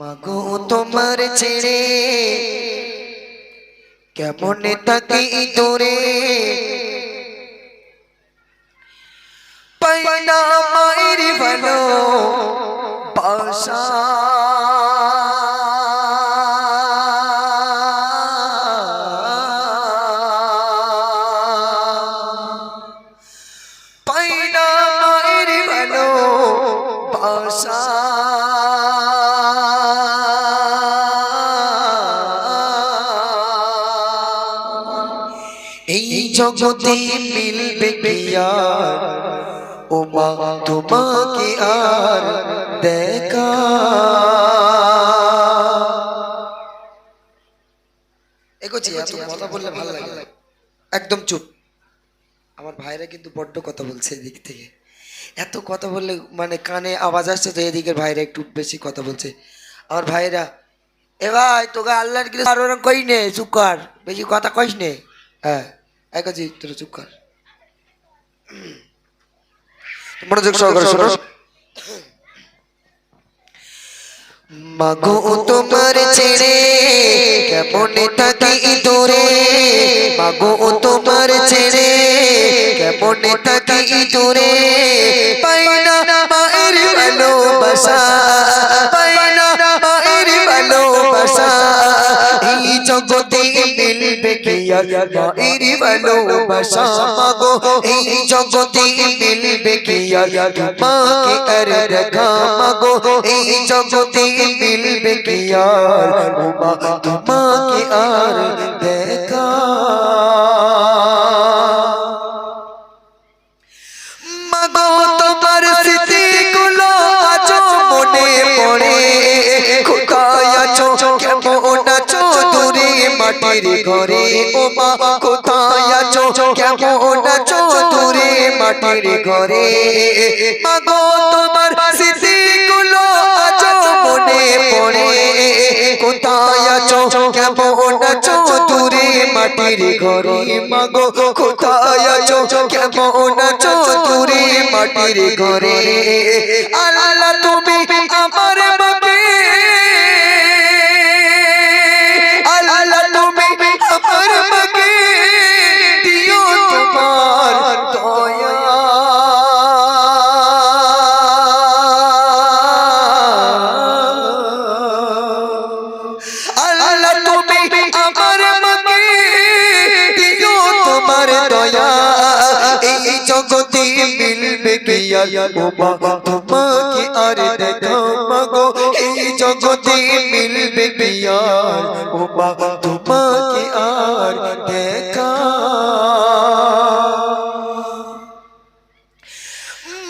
মাগো তোমার ছেড়ে কেমন থাকি তোরে পাইনা মায়ের ভালো পাশা এই জগতে মিলবে ও মা তোমাকে আর দেখা। একদম চুপ। আমার ভাইরা কিন্তু বড্ড কথা বলছে এদিক থেকে। এত কথা বললে মানে কানে আওয়াজ আসছে তো এদিকের ভাইরা একটু বেশি কথা বলছে। আমার ভাইরা, এ ভাই, তোকে আল্লাহর কিন্তু কই নে, চুপ বেশি কথা কইস নে। হ্যাঁ। একাজি তোর চুপ কর। মনোযোগ সহকারে শোনো। মাগো তোমার ছেড়ে কেমন থাকি দূরে মাগো তোমার ছেড়ে কেমন থাকি দূরে পাইনা মায়ের ভালোবাসা পাইনা মায়ের ভালোবাসা। এই জগতে আর মায়ের ভালোবাসা মাগো, এই জগতে মিলবে কি আর তোমাকে আর দেখা মাগো, এই জগতে মিলবে কি আর? ও তোমাকে আর দেখা। মাগো মাটির ঘরে, ও মা, কোথায় আছো? কেমন আছো দূরে মাটির ঘরে? মাগো, তোমার স্মৃতিগুলো আজ মনে পড়ে। কোথায় আছো? কেমন আছো দূরে মাটির ঘরে? মাগো, কোথায় আছো? কেমন আছো দূরে মাটির ঘরে? এই জগতে মিলবে কি ও বাবা তোমাকে আর দেখা মাগো। এই জগতে মিলবে কি ও বাবা তোমাকে আর দেখা।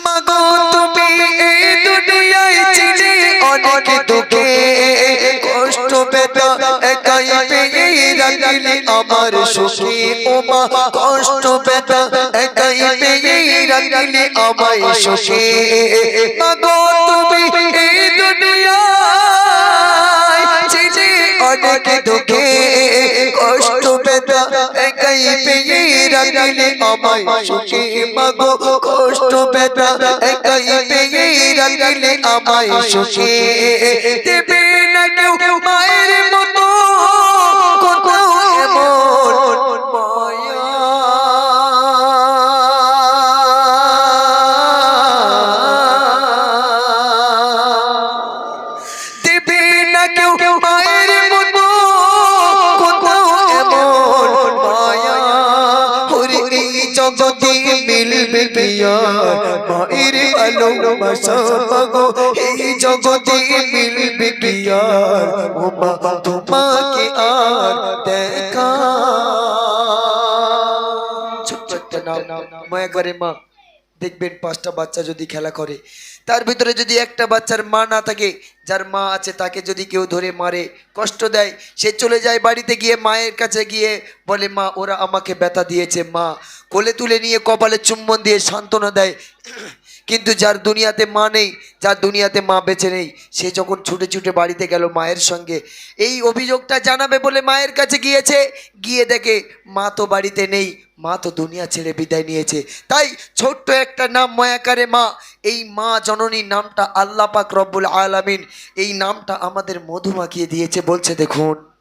মাগো, তুমি এই দুনিয়ায় অনেক দুঃখে। আমার সুখী ও মা কষ্ট বেদা একাই পেয়ে রাখলে আমায় সুখী। তুমি এই দুনিয়ায় ছিলে অনেক দুঃখে, কষ্ট বেদা একাই পেয়ে রাখলে আমায় সুখী। মাগো কষ্ট বেদা একাই পেয়ে রাখলে আমায় সুখী। দেবে জগতে মিলবে পিয়ার মায়ের ভালোবাসা মাগো এই জগতে মিলবে পিয়ার ও মা তোমাকে আর দেখা ছোট্ট নাম মায়া করে মা দেখবেন পাঁচটা বাচ্চা যদি খেলা করে, তার ভিতরে যদি একটা বাচ্চার মা না থাকে, যার মা আছে তাকে যদি কেউ ধরে মারে, কষ্ট দেয়, সে চলে যায় বাড়িতে গিয়ে মায়ের কাছে গিয়ে বলে, মা, ওরা আমাকে ব্যথা দিয়েছে, মা। কোলে তুলে নিয়ে কপালে চুম্বন দিয়ে সান্ত্বনা দেয়। কিন্তু যার দুনিয়াতে মা নেই, যার দুনিয়াতে মা বেঁচে নেই, সে যখন ছুটে ছুটে বাড়িতে গেল মায়ের সঙ্গে, এই অভিযোগটা জানাবে বলে মায়ের কাছে গিয়েছে। গিয়ে দেখে মা তো বাড়িতে নেই মা তো দুনিয়া ছেড়ে বিদায় নিয়েছে। তাই ছোট্ট একটা নাম ময়াকারে মা, এই মা জননীর নামটা আল্লাপাক রব্বুল আলামিন, এই নামটা আমাদের মধু মাখিয়ে দিয়েছে। বলছে, দেখুন।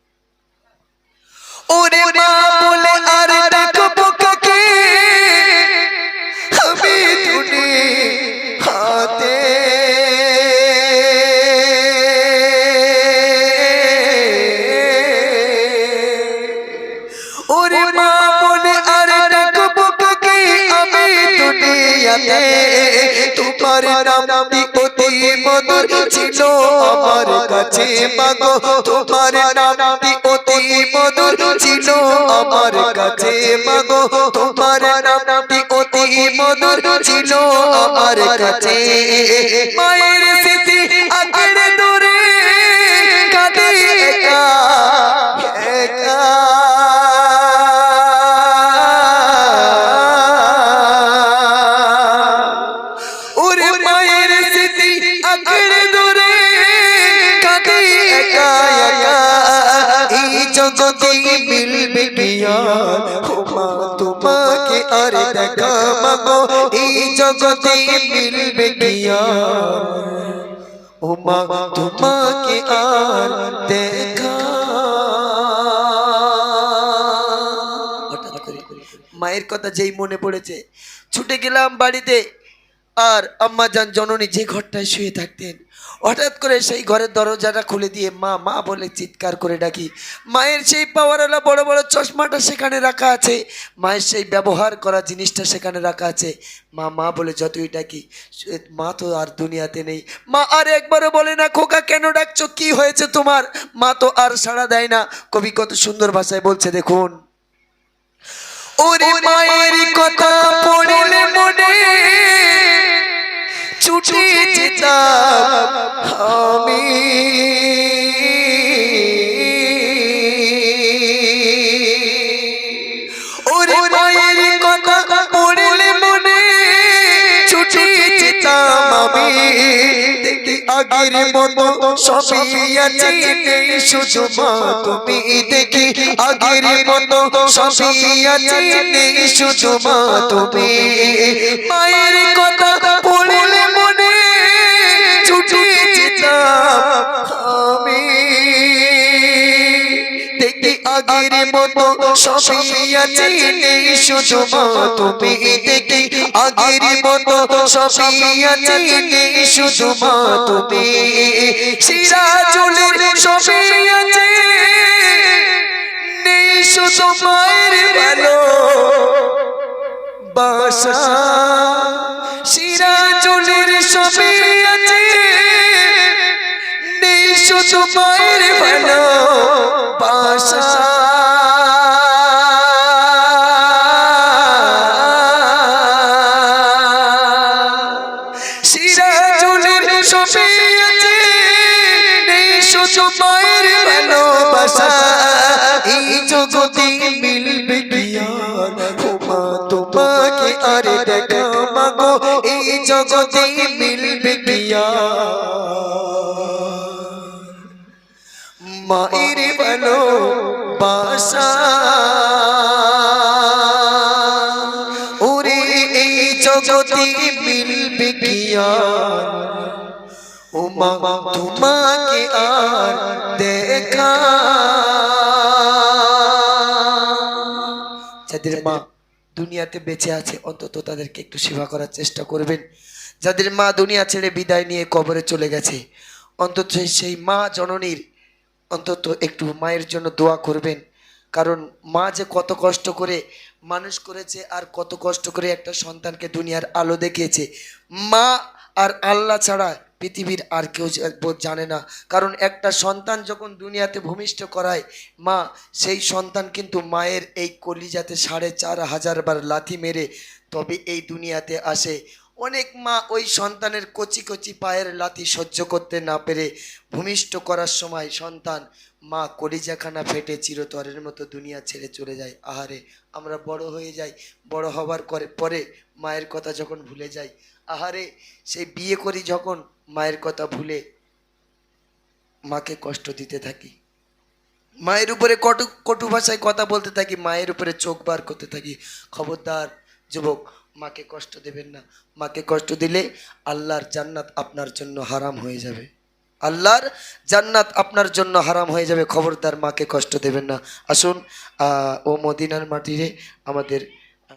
ছিল আমার কাছে, মাগো, তোমার নামটি অতি মধুর ছিল আমার কাছে, মাগো, তোমার নামটি অতি মধুর ছিল আমার কাছে। মায়ের মাগো এই জগতে মিলবে কিয়ার ও মা তোমাকে আর মায়ের কথা যেই মনে পড়েছে, ছুটে গেলাম বাড়িতে। আর আম্মা যান জননী যে ঘরটায় শুয়ে থাকতেন হঠাৎ করে সেই ঘরের দরজাটা খুলে দিয়ে মা মা বলে চিৎকার করে ডাকি মায়ের সেই পাওয়ারওয়ালা বড় বড় চশমাটা সেখানে রাখা আছে। মায়ের সেই ব্যবহার করা জিনিসটা সেখানে রাখা আছে। মা মা বলে যতই ডাকি মা তো আর দুনিয়াতে নেই। মা আর একবারও বলে না খোকা কেন ডাকছো? কি হয়েছে তোমার? মা তো আর সাড়া দেয় না। কবি কত সুন্দর ভাষায় বলছে দেখুন। ওরে মায়ের কথা পড়লে মনে ছুটে যেতাম আমি। ওরে মায়ের কথা পড়লে মনে ছুটে যেতাম আমি। দেখি আগের মতো সবই আছে শুধু মা। তুমি দেখি আগের মতো সবই আছে শুধু মা। তুমি মায়ের কথা আগের মতো সবই আছে শুধু তুমি দেখি। আগের মতো সবই আছে শুধু তুমি সিরাজুলের সবই আছে নেই শুধু মায়ের ভালো। বাসা সিরাজুলের সবই আছে নেই শুধু মায়ের ভালো। বাসা সিরাজুলের সবই আছে নেই শুধু মায়ের ভালোবাসা। এই জগতে মিলবে কি আর? তোমাকে আর দেখা মাগো এই জগতে মিলবে মায়ের ভালো বাসা। ওরে এই জগতে মিলবে কি ও মা, তোমাকে আর দেখা। যাদের মা দুনিয়াতে বেঁচে আছে, অন্তত তাদেরকে একটু সেবা করার চেষ্টা করবেন। যাদের মা দুনিয়া ছেড়ে বিদায় নিয়ে কবরে চলে গেছে, অন্তত সেই মা জননীর অন্তত একটু মায়ের জন্য দোয়া করবেন। কারণ মা যে কত কষ্ট করে মানুষ করেছে আর কত কষ্ট করে একটা সন্তানকে দুনিয়ার আলো দেখিয়েছে। মা আর আল্লাহ ছাড়া পৃথিবীর আর কেউ জানে না। কারণ একটা সন্তান যখন দুনিয়াতে ভূমিষ্ঠ করায়, মা সেই সন্তান কিন্তু মায়ের এই কলিজাতে সাড়ে চার হাজার বার লাথি মেরে তবে এই দুনিয়াতে আসে। অনেক মা ওই সন্তানের কচি কচি পায়ের লাথি সহ্য করতে না পেরে ভূমিষ্ঠ করার সময় সন্তান, মা, কলিজাখানা ফেটে চিরতরের মতো দুনিয়া ছেড়ে চলে যায়। আহারে, আমরা বড় হয়ে যাই, বড় হবার করে, পরে মায়ের কথা যখন ভুলে যাই। আহারে, সেই বিয়ে করি যখন মায়ের কথা ভুলে মাকে কষ্ট দিতে থাকি। মায়ের উপরে কটু কটু ভাষায় কথা বলতে থাকি, মায়ের উপরে চোখ বার করতে থাকি। খবরদার, যুবক মাকে কষ্ট দেবেন না। মাকে কষ্ট দিলে আল্লাহর জান্নাত আপনার জন্য হারাম হয়ে যাবে। আল্লাহর জান্নাত আপনার জন্য হারাম হয়ে যাবে, খবরদার মাকে কষ্ট দেবেন না। আসুন ও মদিনার মাটিরে আমাদের